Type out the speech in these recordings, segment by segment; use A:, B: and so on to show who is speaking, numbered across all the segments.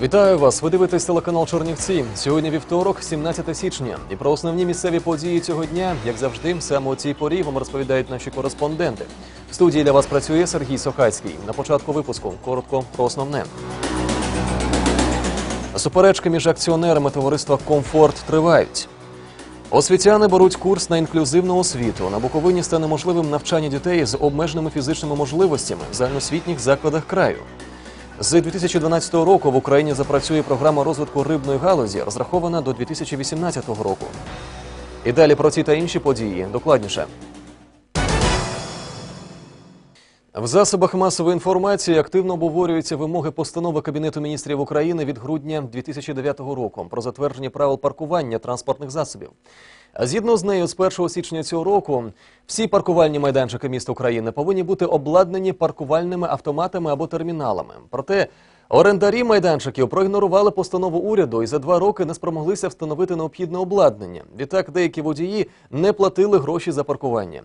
A: Вітаю вас! Ви дивитесь телеканал Чорнівці. Сьогодні вівторок, 17 січня. І про основні місцеві події цього дня, як завжди, саме у цій порі вам розповідають наші кореспонденти. В студії для вас працює Сергій Сохацький. На початку випуску коротко про основне. Суперечки між акціонерами товариства Комфорт тривають. Освітяни беруть курс на інклюзивну освіту. На Буковині стане можливим навчання дітей з обмеженими фізичними можливостями в загальноосвітніх закладах краю. З 2012 року в Україні запрацює програма розвитку рибної галузі, розрахована до 2018 року. І далі про ці та інші події докладніше. В засобах масової інформації активно обговорюються вимоги постанови Кабінету міністрів України від грудня 2009 року про затвердження правил паркування транспортних засобів. Згідно з нею, з 1 січня цього року всі паркувальні майданчики міст України повинні бути обладнані паркувальними автоматами або терміналами. Проте орендарі майданчиків проігнорували постанову уряду і за два роки не спромоглися встановити необхідне обладнання. Відтак деякі водії не платили гроші за паркування.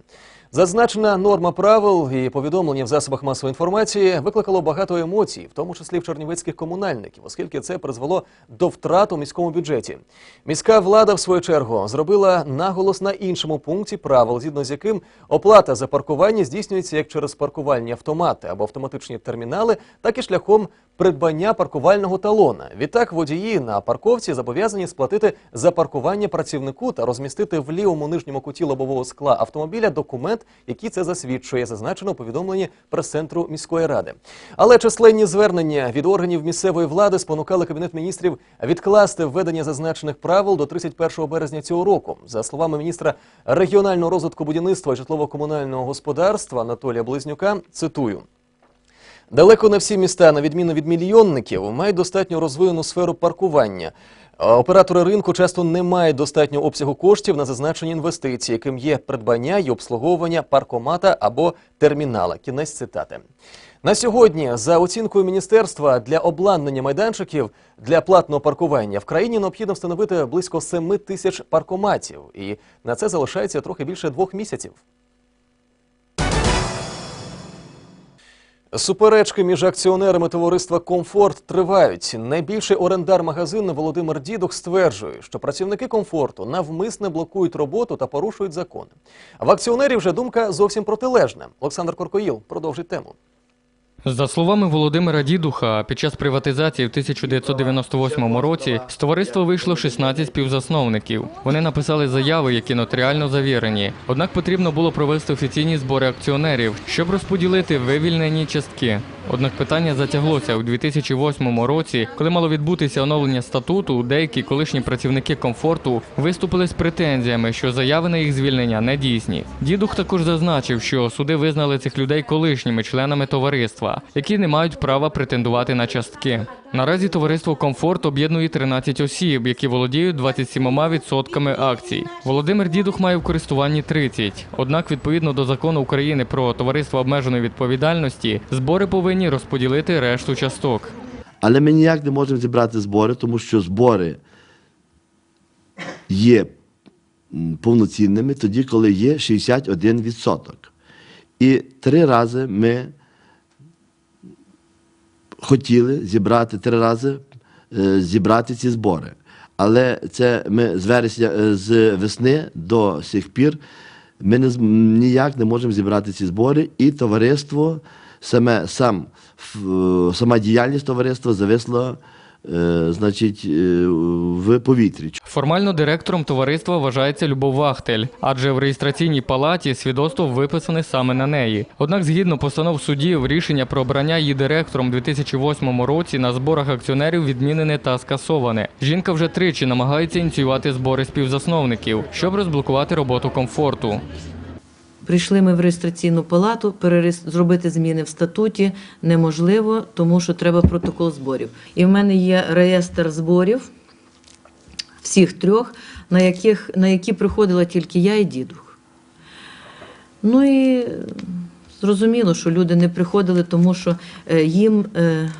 A: Зазначена норма правил і повідомлення в засобах масової інформації викликало багато емоцій, в тому числі в чернівецьких комунальників, оскільки це призвело до втрат у міському бюджеті. Міська влада, в свою чергу, зробила наголос на іншому пункті правил, згідно з яким оплата за паркування здійснюється як через паркувальні автомати або автоматичні термінали, так і шляхом придбання паркувального талона. Відтак водії на парковці зобов'язані сплатити за паркування працівнику та розмістити в лівому нижньому куті лобового скла автомобіля документ, який це засвідчує, зазначено у повідомленні прес-центру міської ради. Але численні звернення від органів місцевої влади спонукали кабінет міністрів відкласти введення зазначених правил до 31 березня цього року. За словами міністра регіонального розвитку будівництва і житлово-комунального господарства Анатолія Близнюка, цитую. Далеко не всі міста, на відміну від мільйонників, мають достатньо розвинену сферу паркування. Оператори ринку часто не мають достатнього обсягу коштів на зазначені інвестиції, яким є придбання і обслуговування паркомата або термінала. Кінець цитати. На сьогодні, за оцінкою міністерства, для обладнання майданчиків для платного паркування в країні необхідно встановити близько 7 тисяч паркоматів, і на це залишається трохи більше двох місяців. Суперечки між акціонерами товариства Комфорт тривають. Найбільший орендар магазину Володимир Дідух стверджує, що працівники комфорту навмисне блокують роботу та порушують закони. В акціонерів вже думка зовсім протилежна. Олександр Коркоїл продовжить тему.
B: За словами Володимира Дідуха, під час приватизації в 1998 році з товариства вийшло 16 співзасновників. Вони написали заяви, які нотаріально завірені. Однак потрібно було провести офіційні збори акціонерів, щоб розподілити вивільнені частки. Однак питання затяглося у 2008 році, коли мало відбутися оновлення статуту. Деякі колишні працівники комфорту виступили з претензіями, що заяви на їх звільнення не дійсні. Дідух також зазначив, що суди визнали цих людей колишніми членами товариства, які не мають права претендувати на частки. Наразі товариство Комфорт об'єднує 13 осіб, які володіють 27% акцій. Володимир Дідух має в користуванні 30. Однак, відповідно до закону України про товариство обмеженої відповідальності, збори повинні розподілити решту часток.
C: Але ми ніяк не можемо зібрати збори, тому що збори є повноцінними тоді, коли є 61%. І три рази ми хотіли зібрати три рази е, зібрати ці збори. Але це ми з вересня е, з весни до сих пір ми не, ніяк не можемо зібрати ці збори, і товариство, саме сам сама діяльність товариства зависла, е, значить, е, в повітрі.
B: Формально директором товариства вважається Любов Вахтель, адже в реєстраційній палаті свідоцтво виписане саме на неї. Однак, згідно постанов судів, рішення про обрання її директором у 2008 році на зборах акціонерів відмінене та скасоване. Жінка вже тричі намагається ініціювати збори співзасновників, щоб розблокувати роботу комфорту.
D: Прийшли ми в реєстраційну палату, зробити зміни в статуті неможливо, тому що треба протокол зборів. І в мене є реєстр зборів всіх трьох, на, яких, на які приходила тільки я і дідух. Ну і зрозуміло, що люди не приходили, тому що е, їм. е,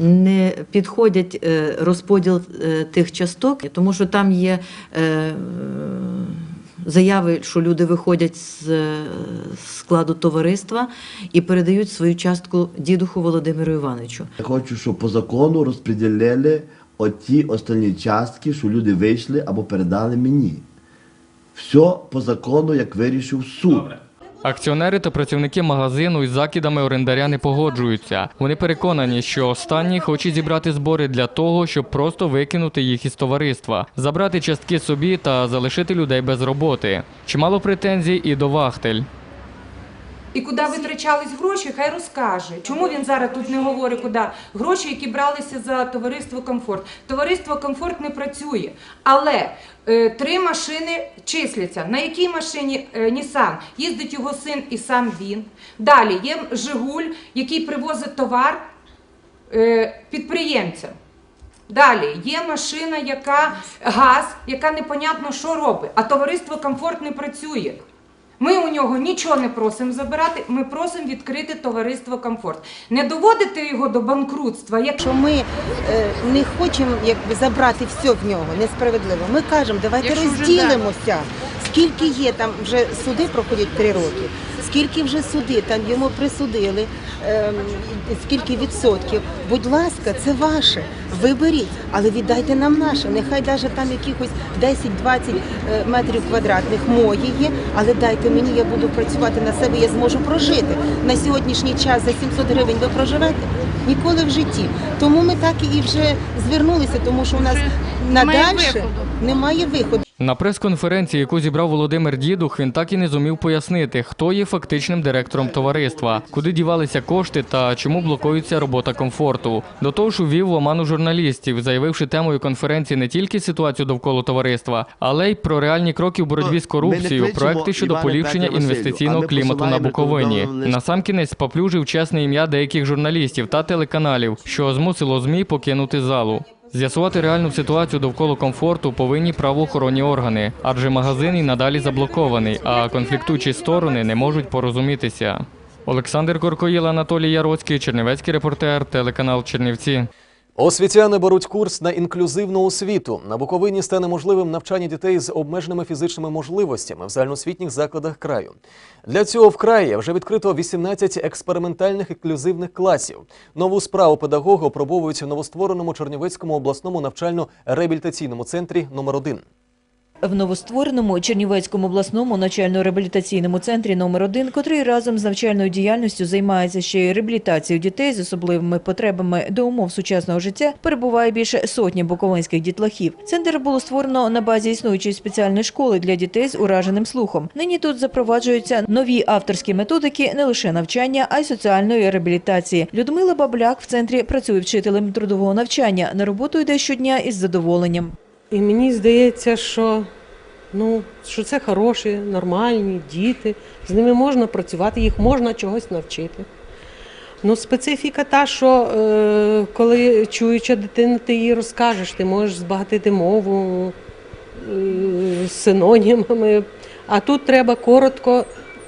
C: Не
D: підходять е, розподіл тих часток, тому що там є заяви, що люди виходять з е, складу товариства і передають свою частку дідуху Володимиру Івановичу.
C: Я хочу, щоб по закону розподілили оті останні частки, що люди вийшли або передали мені. Все по закону, як вирішив суд.
B: Акціонери та працівники магазину із закидами орендаря не погоджуються. Вони переконані, що останній хоче зібрати збори для того, щоб просто викинути їх із товариства, забрати частки собі та залишити людей без роботи. Чимало претензій і до Вахтель.
E: І куди витрачались гроші, хай розкаже. Чому він зараз тут не говорить, куди гроші, які бралися за товариство комфорт. Товариство комфорт не працює, але е, три машини числяться. На якій машині е, Нісан їздить його син і сам він. Далі є Жигуль, який привозить товар е, підприємцям. Далі є машина, яка газ, яка непонятно що робить, а товариство комфорт не працює. Ми у нього нічого не просимо забирати, ми просимо відкрити товариство комфорт. Не доводити його до банкрутства,
F: Якщо ми е, не хочемо якби забрати все в нього несправедливо. Ми кажемо, давайте розділимося. Скільки є там вже суди проходять три роки, скільки вже суди там йому присудили, ем, скільки відсотків. Будь ласка, це ваше. Виберіть, але віддайте нам наше. Нехай навіть там якихось 10-20 е, метрів квадратних мої є, але дайте мені, я буду працювати на себе, я зможу прожити. На сьогоднішній час за 700 гривень ви проживете? Ніколи в житті. Тому ми так і вже звернулися, тому що у нас надальше немає виходу.
B: На прес-конференції, яку зібрав Володимир Дідух, він так і не зумів пояснити, хто є фактичним директором товариства, куди дівалися кошти та чому блокується робота комфорту. До того ж, увів в оману журналістів, заявивши темою конференції не тільки ситуацію довкола товариства, але й про реальні кроки в боротьбі з корупцією, проекти щодо поліпшення інвестиційного клімату на Буковині. Насамкінець поплюжив чесне ім'я деяких журналістів та телеканалів, що змусило ЗМІ покинути залу. З'ясувати реальну ситуацію довкола комфорту повинні правоохоронні органи, адже магазин і надалі заблокований, а конфліктуючі сторони не можуть порозумітися. Олександр Коркоїл, Анатолій Яроцький, Чернівецький репортер, телеканал Чернівці.
A: Освітяни беруть курс на інклюзивну освіту. На Буковині стане можливим навчання дітей з обмеженими фізичними можливостями в загальноосвітніх закладах краю. Для цього в краї вже відкрито 18 експериментальних інклюзивних класів. Нову справу педагоги опробовують в новоствореному Чернівецькому обласному навчально-реабілітаційному центрі номер 1
G: В новоствореному Чернівецькому обласному навчально-реабілітаційному центрі номер 1 котрий разом з навчальною діяльністю займається ще й реабілітацією дітей з особливими потребами до умов сучасного життя, перебуває більше сотні буковинських дітлахів. Центр було створено на базі існуючої спеціальної школи для дітей з ураженим слухом. Нині тут запроваджуються нові авторські методики не лише навчання, а й соціальної реабілітації. Людмила Бабляк в центрі працює вчителем трудового навчання. На роботу йде щодня із задоволенням.
H: І мені здається, що, ну, що це хороші, нормальні діти, з ними можна працювати, їх можна чогось навчити. Ну, специфіка та, що е, коли чуюча дитина, ти їй розкажеш, ти можеш збагатити мову е, синонімами. А тут треба коротко,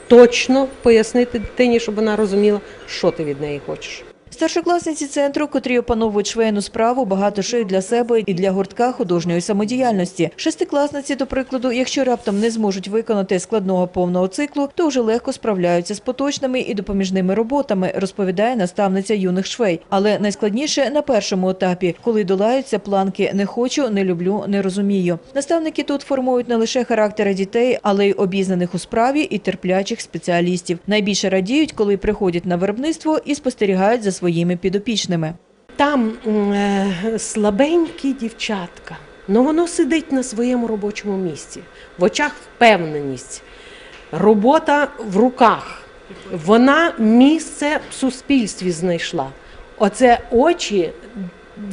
H: точно пояснити дитині, щоб вона розуміла, що ти від неї хочеш.
G: Старшокласниці центру, котрі опановують швейну справу, багато шиють для себе і для гуртка художньої самодіяльності. Шестикласниці, до прикладу, якщо раптом не зможуть виконати складного повного циклу, то вже легко справляються з поточними і допоміжними роботами, розповідає наставниця юних швей. Але найскладніше на першому етапі, коли долаються планки не хочу, не люблю, не розумію. Наставники тут формують не лише характери дітей, але й обізнаних у справі і терплячих спеціалістів. Найбільше радіють, коли приходять на виробництво і спостерігають за своїми підопічними.
H: Там е, слабенькі дівчатка, але воно сидить на своєму робочому місці, в очах впевненість, робота в руках. Вона місце в суспільстві знайшла. Оце очі,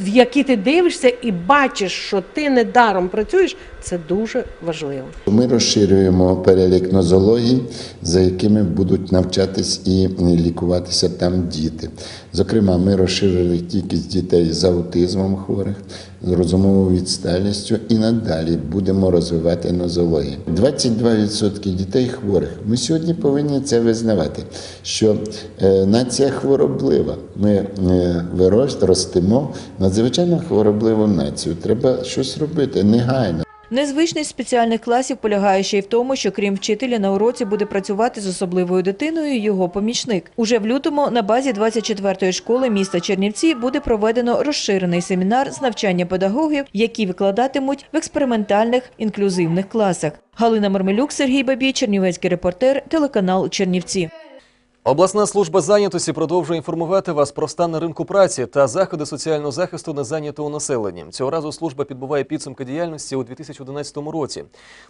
H: в які ти дивишся і бачиш, що ти недаром працюєш, це дуже важливо.
I: Ми розширюємо перелік нозологій, за якими будуть навчатись і лікуватися там діти. Зокрема, ми розширили кількість дітей з аутизмом хворих, з розумовою відсталістю і надалі будемо розвивати нозологію. 22% дітей хворих. Ми сьогодні повинні це визнавати, що е, нація хвороблива. Ми е, вирос- ростимо надзвичайно хворобливу націю. Треба щось робити негайно.
G: Незвичність спеціальних класів полягає ще й в тому, що крім вчителя на уроці буде працювати з особливою дитиною його помічник. Уже в лютому на базі 24-ї школи міста Чернівці буде проведено розширений семінар з навчання педагогів, які викладатимуть в експериментальних інклюзивних класах. Галина Мармелюк, Сергій Бабій, Чернівецький репортер, телеканал Чернівці.
A: Обласна служба зайнятості продовжує інформувати вас про стан на ринку праці та заходи соціального захисту незайнятого населення. Цього разу служба підбиває підсумки діяльності у 2011 році.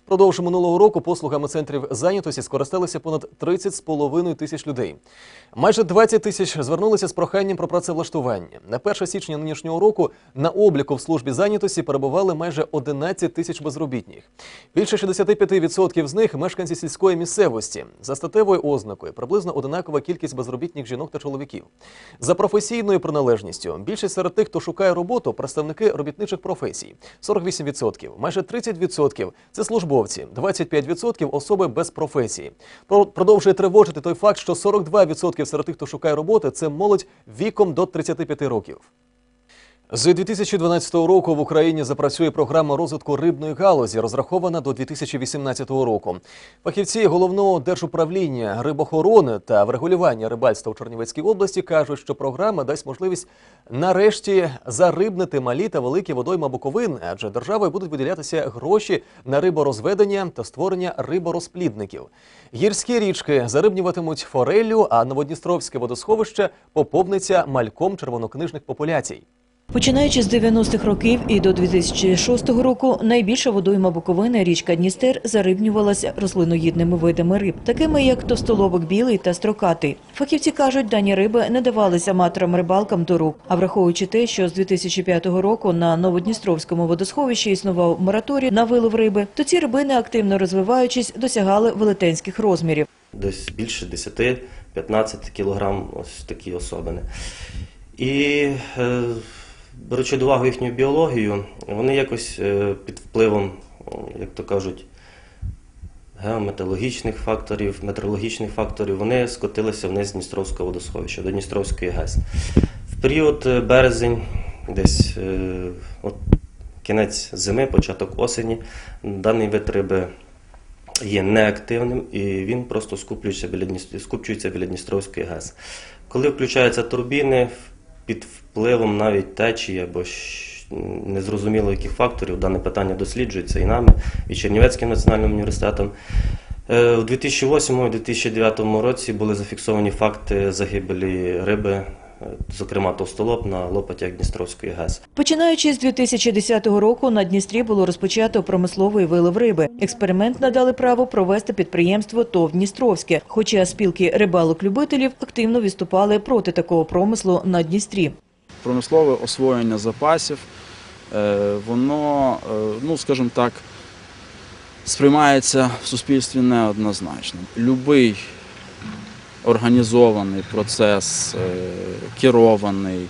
A: Продовж минулого року послугами центрів зайнятості скористалися понад 30,5 тисяч людей. Майже 20 тисяч звернулися з проханням про працевлаштування. На 1 січня нинішнього року на обліку в службі зайнятості перебували майже 11 тисяч безробітних. Більше 65% з них мешканці сільської місцевості. За статевою ознакою приблизно одинакова кількість безробітних жінок та чоловіків. За професійною приналежністю більшість серед тих, хто шукає роботу, представники робітничих професій 48%, майже 30% – це службовці, 25% – особи без професії. Про- Продовжує тривожити той факт, що 42% серед тих, хто шукає роботи, це молодь віком до 35 років. З 2012 року в Україні запрацює програма розвитку рибної галузі, розрахована до 2018 року. Фахівці головного держуправління рибохорони та врегулювання рибальства в Чернівецькій області кажуть, що програма дасть можливість нарешті зарибнити малі та великі водойма Буковин, адже державою будуть виділятися гроші на риборозведення та створення риборозплідників. Гірські річки зарибнюватимуть фореллю, а Новодністровське водосховище поповниться мальком червонокнижних популяцій.
G: Починаючи з 90-х років і до 2006 року, найбільша водойма Буковини, річка Дністер, зарибнювалася рослиноїдними видами риб, такими як товстолобок білий та строкатий. Фахівці кажуть, дані риби не давалися аматорам рибалкам до рук. А враховуючи те, що з 2005 року на Новодністровському водосховищі існував мораторій на вилов риби, то ці рибини, активно розвиваючись, досягали велетенських розмірів.
J: десь більше 10-15 кілограм ось такі особини. І е, беручи до уваги їхню біологію, вони якось е, під впливом, як то кажуть, геометеорологічних факторів, метеорологічних факторів, вони скотилися вниз Дністровського водосховища до Дністровської ГЕС. В період е, березень, десь е, от, кінець зими, початок осені, даний вид риби є неактивним і він просто скуплюється біля, скупчується біля Дністровської ГЕС. Коли включаються турбіни, під впливом навіть течії або незрозуміло яких факторів дане питання досліджується і нами, і Чернівецьким національним університетом. Е, У 2008-2009 році були зафіксовані факти загибелі риби, е, зокрема товстолоб на лопатях Дністровської ГЕС.
G: Починаючи з 2010 року на Дністрі було розпочато промисловий вилов риби. Експеримент надали право провести підприємство ТОВ Дністровське, хоча спілки рибалок-любителів активно виступали проти такого промислу на Дністрі.
K: Промислове освоєння запасів, е, воно, е, ну скажімо так, сприймається в суспільстві неоднозначно. Любий організований процес, е, керований,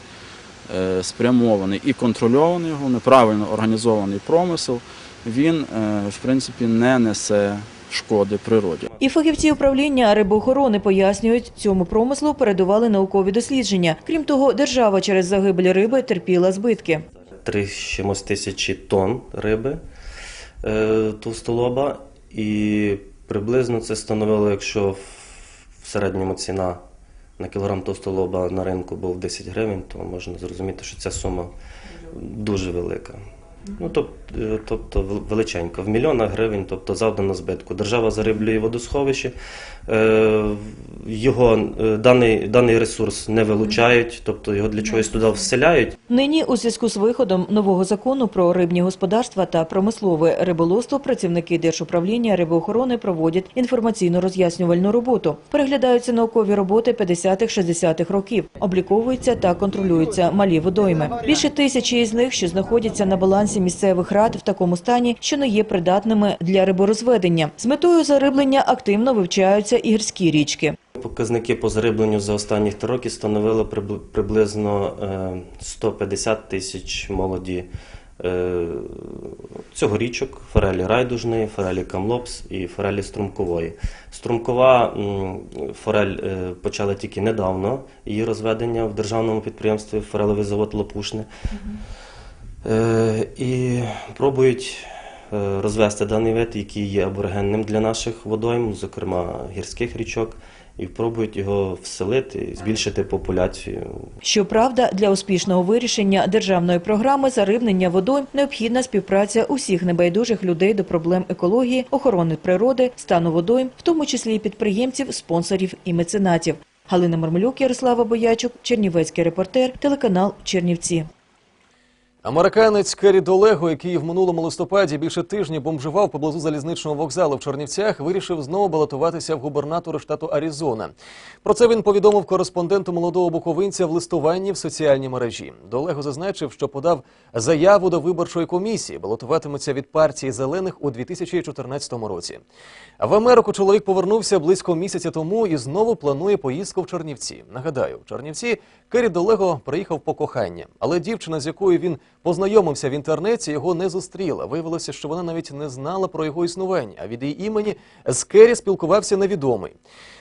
K: спрямований і контрольований, головне, правильно організований промисел, він, в принципі, не несе шкоди природі.
G: І фахівці управління рибоохорони пояснюють, цьому промислу передували наукові дослідження. Крім того, держава через загибель риби терпіла збитки.
J: три чимось тисячі тонн риби е, товстолоба, і приблизно це становило, якщо в- в середньому ціна на кілограм товстолоба на ринку був 10 гривень, то можна зрозуміти, що ця сума дуже велика. Ну, тобто, тобто вел- величенька, в мільйонах гривень, тобто завдано збитку. Держава зариблює водосховище, е, його, е, даний, даний ресурс не вилучають, тобто його для чогось туди вселяють,
G: Нині у зв'язку з виходом нового закону про рибні господарства та промислове риболовство працівники Держуправління рибоохорони проводять інформаційно-роз'яснювальну роботу. Переглядаються наукові роботи 50-60-х років, обліковуються та контролюються малі водойми. Більше тисячі із них, що знаходяться на балансі місцевих рад в такому стані, що не є придатними для риборозведення. З метою зариблення активно вивчаються і гірські річки.
J: Показники по зарибленню за останні три роки становили приблизно е, 150 тисяч молоді е, цьогорічок, форелі райдужної, форелі камлопс і форелі струмкової. Струмкова форель е, почала тільки недавно її розведення в державному підприємстві форелевий завод Лопушне. Е, І пробують е, розвести даний вид, який є аборигенним для наших водойм, зокрема гірських річок, і пробують його вселити, збільшити популяцію
G: Щоправда, для успішного вирішення державної програми зарибнення водойм необхідна співпраця усіх небайдужих людей до проблем екології, охорони природи, стану водойм, в тому числі і підприємців, спонсорів і меценатів. Галина Мармелюк, Ярослава Боячук, Чернівецький репортер, телеканал Чернівці.
A: Американець Керрі Долего, який в минулому листопаді більше тижня бомжував поблизу залізничного вокзалу в Чернівцях, вирішив знову балотуватися в губернатори штату Аризона. Про це він повідомив кореспонденту молодого буковинця в листуванні в соціальній мережі. Долего зазначив, що подав заяву до виборчої комісії, балотуватиметься від партії зелених у 2014 році. В Америку чоловік повернувся близько місяця тому і знову планує поїздку в Чернівці. Нагадаю, в Чернівці Керрі Долего приїхав по кохання, але дівчина, з якою він познайомився в інтернеті, його не зустріла. Виявилося, що вона навіть не знала про його існування, а від її імені з Керрі спілкувався невідомий.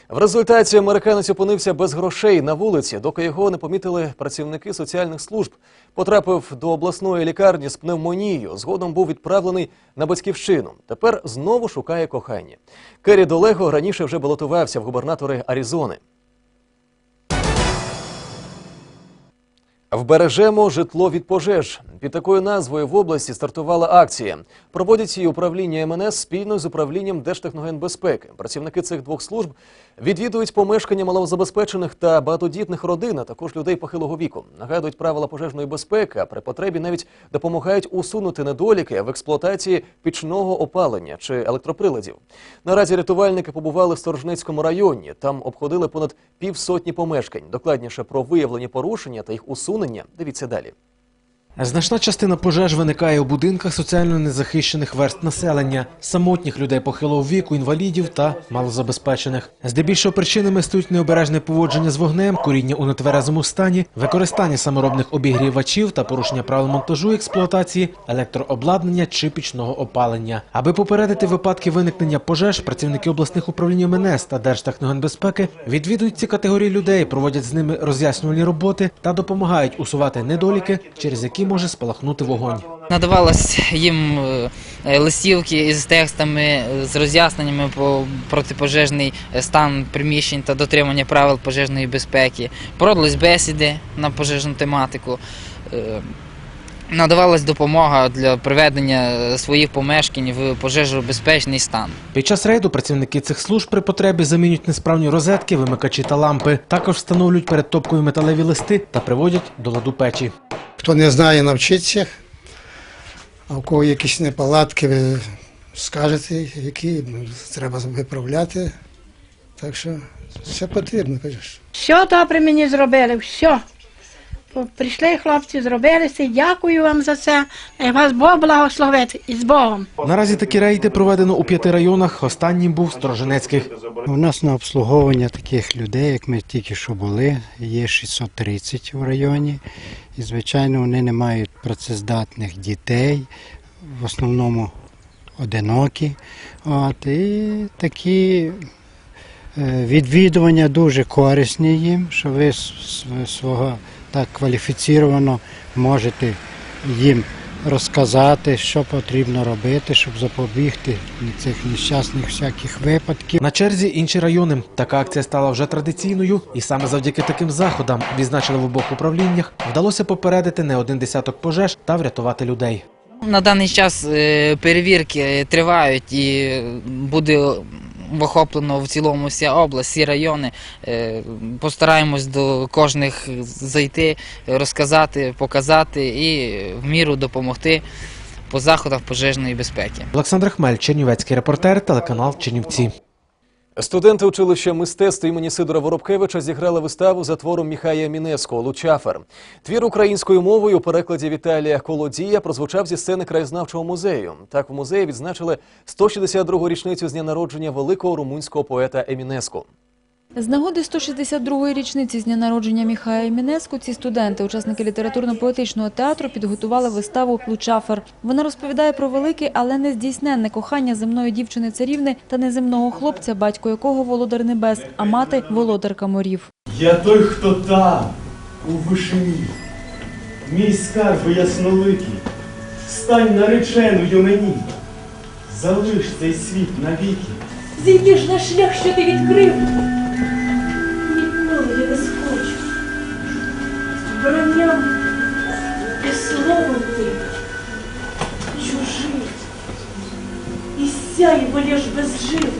A: В результаті американець опинився без грошей на вулиці, доки його не помітили працівники соціальних служб. Потрапив до обласної лікарні з пневмонією. Згодом був відправлений на батьківщину. Тепер знову шукає кохання. Керрі Долего раніше вже балотувався в губернатори Аризони. Вбережемо житло від пожеж. Під такою назвою в області стартувала акція. Проводять її управління МНС спільно з управлінням Держтехногенбезпеки. Працівники цих двох служб відвідують помешкання малозабезпечених та багатодітних родин, а також людей похилого віку. Нагадують правила пожежної безпеки, а при потребі навіть допомагають усунути недоліки в експлуатації пічного опалення чи електроприладів. Наразі рятувальники побували в Сторожнецькому районі. Там обходили понад півсотні помешкань. Докладніше про виявлені порушення та їх усунення. Дивіться далі.
L: Значна частина пожеж виникає у будинках соціально незахищених верст населення, самотніх людей похилого віку, інвалідів та малозабезпечених. Здебільшого причинами стають необережне поводження з вогнем, куріння у нетверезому стані, використання саморобних обігрівачів та порушення правил монтажу і експлуатації, електрообладнання чи пічного опалення. Аби попередити випадки виникнення пожеж, працівники обласних управлінь МНС та Держтехногенбезпеки відвідують ці категорії людей, проводять з ними роз'яснювальні роботи та допомагають усувати недоліки, через які може спалахнути вогонь.
M: Надавалось їм е, листівки із текстами, е, з роз'ясненнями про протипожежний е, стан приміщень та дотримання правил пожежної безпеки. Проводились бесіди на пожежну тематику. Надавалась допомога для приведення своїх помешкань в пожежобезпечний стан.
L: Під час рейду працівники цих служб при потребі замінюють несправні розетки, вимикачі та лампи. Також встановлюють перед топкою металеві листи та приводять до ладу печі.
N: Хто не знає, навчиться, а у кого якісь неполадки, ви скажете, які треба виправляти. Так що все потрібно.
O: Все добре мені зробили, все. Прийшли хлопці, зробили все. Дякую вам за це. Хай вас Бог благословить і з Богом.
L: Наразі такі рейди проведено у п'яти районах. Останнім був Сторожинецьких.
P: У нас на обслуговування таких людей, як ми тільки що були, є 630 в районі. І, звичайно, вони не мають працездатних дітей, в основному одинокі. От, і такі е, відвідування дуже корисні їм, що ви свого так кваліфіцировано можете їм розказати, що потрібно робити, щоб запобігти цих нещасних всяких випадків.
L: На черзі інші райони. Така акція стала вже традиційною, і саме завдяки таким заходам, відзначили в обох управліннях, вдалося попередити не один десяток пожеж та врятувати людей.
M: На даний час е, перевірки тривають і буде охоплено в цілому вся область, всі райони. Е, Постараємось до кожних зайти, розказати, показати і в міру допомогти по заходах пожежної безпеки.
L: Олександр Хмель, Чернівецький репортер, телеканал Чернівці.
A: Студенти училища мистецтв імені Сидора Воробкевича зіграли виставу за твором Міхая Мінеско Лучафер. Твір українською мовою у перекладі Віталія Колодія прозвучав зі сцени краєзнавчого музею. Так в музеї відзначили 162-гу річницю з дня народження великого румунського поета Емінеско.
Q: З нагоди 162-ї річниці з дня народження Міхая Мінеску ці студенти, учасники літературно-поетичного театру, підготували виставу «Лучафер». Вона розповідає про велике, але не здійсненне кохання земної дівчини-царівни та неземного хлопця, батько якого володар небес, а мати – володарка морів.
R: Я той, хто там, у вишині, мій скарб ясноликий, стань нареченою мені, залиш цей світ навіки.
S: Зійдеш на шлях, що ти відкрив. Словом чужий. І сяйво лиш безжив.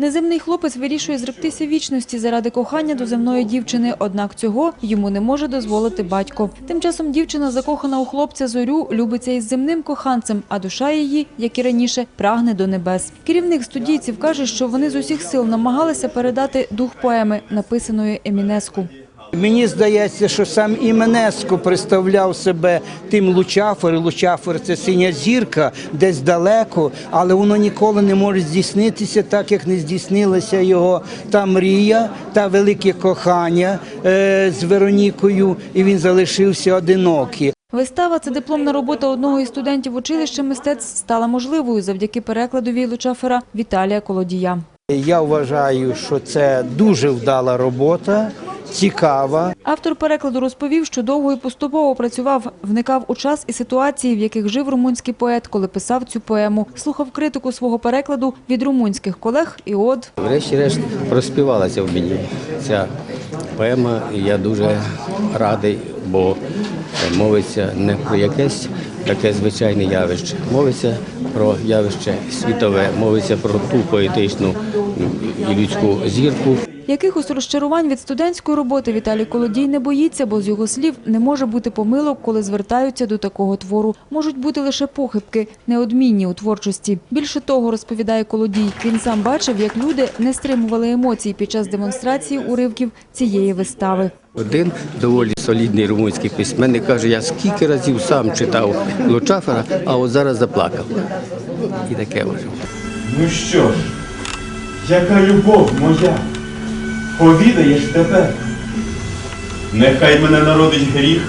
Q: Неземний хлопець вирішує зректися вічності заради кохання до земної дівчини, однак цього йому не може дозволити батько. Тим часом дівчина, закохана у хлопця зорю, любиться із земним коханцем, а душа її, як і раніше, прагне до небес. Керівник студійців каже, що вони з усіх сил намагалися передати дух поеми, написаної Емінеску.
T: Мені здається, що сам Іменеско представляв себе тим Лучафор. і Лучафор це синя зірка, десь далеко, але воно ніколи не може здійснитися, так як не здійснилася його та мрія, та велике кохання е, з Веронікою, і він залишився одинокий.
Q: Вистава це дипломна робота одного із студентів училища мистецтв стала можливою завдяки перекладові Лучафера Віталія Колодія.
T: Я вважаю, що це дуже вдала робота, цікава.
Q: Автор перекладу розповів, що довго і поступово працював, вникав у час і ситуації, в яких жив румунський поет, коли писав цю поему. Слухав критику свого перекладу від румунських колег і от
U: Врешті-решт проспівалася в мені ця поема. І я дуже радий, бо мовиться не про якесь таке звичайне явище. Мовиться про явище світове, мовиться про ту поетичну і людську зірку.
Q: Якихось розчарувань від студентської роботи Віталій Колодій не боїться, бо з його слів не може бути помилок, коли звертаються до такого твору. Можуть бути лише похибки, неодмінні у творчості. Більше того, розповідає Колодій, він сам бачив, як люди не стримували емоцій під час демонстрації уривків цієї вистави.
U: Один доволі солідний румунський письменник каже, я скільки разів сам читав Лучафера, а от зараз заплакав. І таке може.
R: Ну що ж, яка любов моя, повідаєш тепер. Нехай мене народить гріх,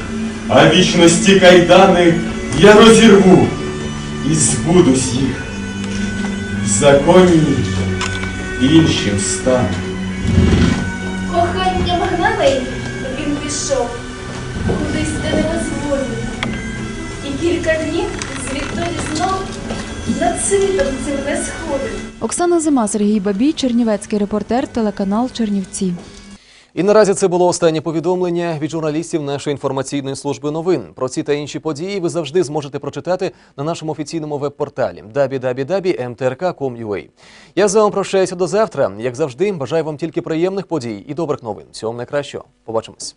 R: а вічності кайдани я розірву і збудусь їх. В законі іншим стану.
S: Коханням гнали, він пішов кудись де невозволі. І кілька днів звідтоді знов над світом цим не сходив.
Q: Оксана Зима, Сергій Бабій, Чернівецький репортер, телеканал Чернівці.
A: І наразі це було останнє повідомлення від журналістів нашої інформаційної служби новин. Про ці та інші події ви завжди зможете прочитати на нашому офіційному веб-порталі www.mtrk.com.ua. Я з вами прощаюся до завтра. Як завжди, бажаю вам тільки приємних подій і добрих новин. Всього найкращого. Побачимось.